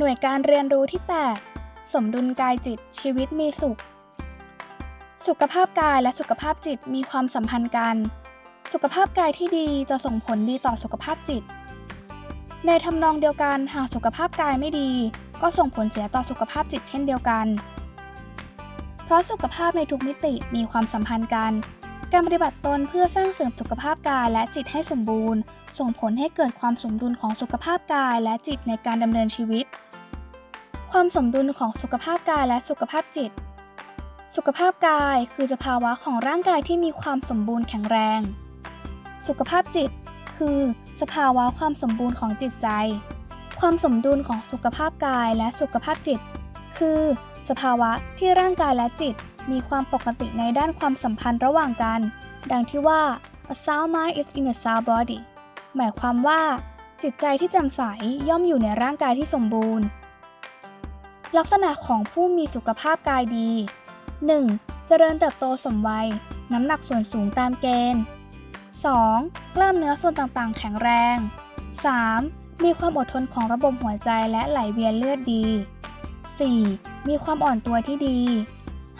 หน่วยการเรียนรู้ที่ 8 สมดุลกายจิตชีวิตมีสุข สุขภาพกายและสุขภาพจิตมีความสัมพันธ์กัน สุขภาพกายที่ดีจะส่งผลดีต่อสุขภาพจิต ในทำนองเดียวกันหากสุขภาพกายไม่ดี ก็ส่งผลเสียต่อสุขภาพจิตเช่นเดียวกัน เพราะสุขภาพในทุกมิติมีความสัมพันธ์กัน การปฏิบัติตนเพื่อสร้างเสริมสุขภาพกายและจิตให้สมบูรณ์ ส่งผลให้เกิดความสมดุลของสุขภาพกายและจิตในการดำเนินชีวิต ความสมดุลของสุขภาพกายและสุขภาพจิต สุขภาพกายคือสภาวะของร่างกายที่มีความสมบูรณ์แข็งแรง สุขภาพจิต คือสภาวะความสมบูรณ์ของจิตใจ ความสมดุลของสุขภาพกายและสุขภาพจิต คือ สภาวะที่ร่างกายและจิต มีความปกติในด้านความสัมพันธ์ระหว่างกัน ดังที่ว่า a sound mind is in a sound body หมายความว่า จิตใจที่แจ่มใสย่อมอยู่ในร่างกายที่สมบูรณ์ ลักษณะของผู้มีสุขภาพกายดี 1. เจริญเติบโตสมวัย น้ำหนักส่วนสูงตามเกณฑ์ 2. กล้ามเนื้อส่วนต่างๆ แข็งแรง 3. มีความอดทนของระบบหัวใจและไหลเวียนเลือดดี 4. มีความอ่อนตัวที่ดี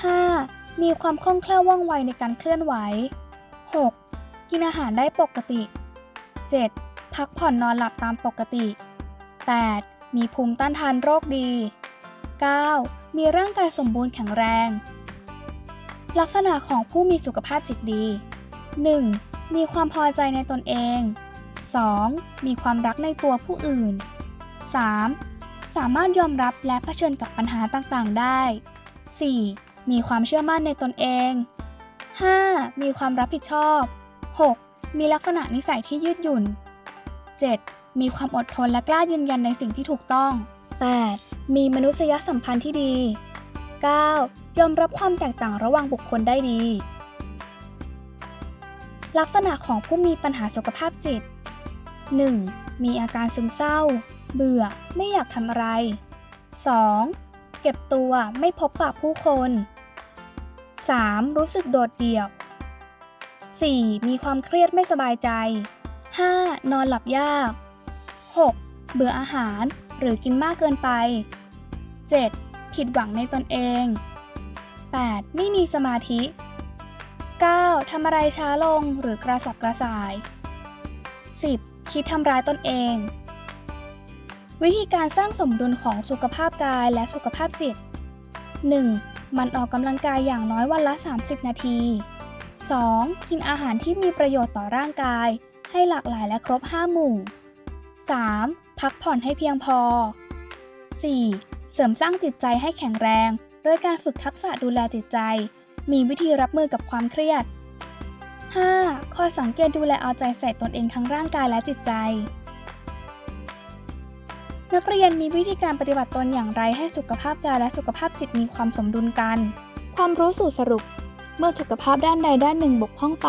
5. มีความคล่องแคล่วว่องไวในการเคลื่อนไหว 6. กินอาหารได้ปกติ 7. พักผ่อนนอนหลับตามปกติ 8. มีภูมิต้านทานโรคดี 9. มีร่างกายสมบูรณ์แข็งแรง ลักษณะของผู้มีสุขภาพจิตดี 1. มีความพอใจในตนเอง 2. มีความรักในตัวผู้อื่น 3. สามารถยอมรับและะเผชิญกับปัญหาต่างๆ ได้ 4. มีความเชื่อมั่นในตนเอง 5. มีความรับผิดชอบ 6. มีลักษณะนิสัยที่ยืดหยุ่น 7. มีความอดทนและกล้ายืนยันในสิ่งที่ถูกต้อง 8. มีมนุษยสัมพันธ์ที่ดี 9. ยอมรับความแตกต่างระหว่างบุคคลได้ดี ลักษณะของผู้มีปัญหาสุขภาพจิต 1. มีอาการซึมเศร้า เบื่อ ไม่อยากทำอะไร 2. เก็บตัวไม่พบปะผู้คน 3. รู้สึกโดดเดี่ยว 4. มีความเครียดไม่สบายใจ 5. นอนหลับยาก 6. เบื่ออาหารหรือกินมากเกินไป 7. ผิดหวังในตนเอง 8. ไม่มีสมาธิ 9. ทำอะไรช้าลงหรือกระสับกระส่าย 10. คิดทำร้ายตนเอง วิธีการสร้างสมดุลของสุขภาพกายและสุขภาพจิต 1. มันออกกำลังกายอย่างน้อยวันละ 30 นาที 2. กินอาหารที่มีประโยชน์ต่อร่างกาย ให้หลากหลายและครบ 5 หมู่ 3. พักผ่อนให้เพียงพอ 4. เสริมสร้างจิตใจให้แข็งแรง โดยการฝึกทักษะดูแลจิตใจ มีวิธีรับมือกับความเครียด 5. คอยสังเกตดูแลเอาใจใส่ตนเองทั้งร่างกายและจิตใจ นักเรียนมีวิธีการปฏิบัติตนอย่างไรให้สุขภาพกายและสุขภาพจิตมีความสมดุลกัน ความรู้สู่สรุป เมื่อสุขภาพด้านใดด้านหนึ่งบกพร่องไป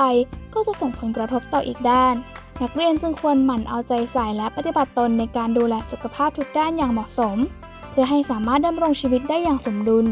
ก็จะส่งผลกระทบต่ออีกด้าน นักเรียนจึงควรหมั่นเอาใจใส่และปฏิบัติตนในการดูแลสุขภาพทุกด้านอย่างเหมาะสม พื่อให้สามารถดำรงชีวิตได้อย่างสมดุล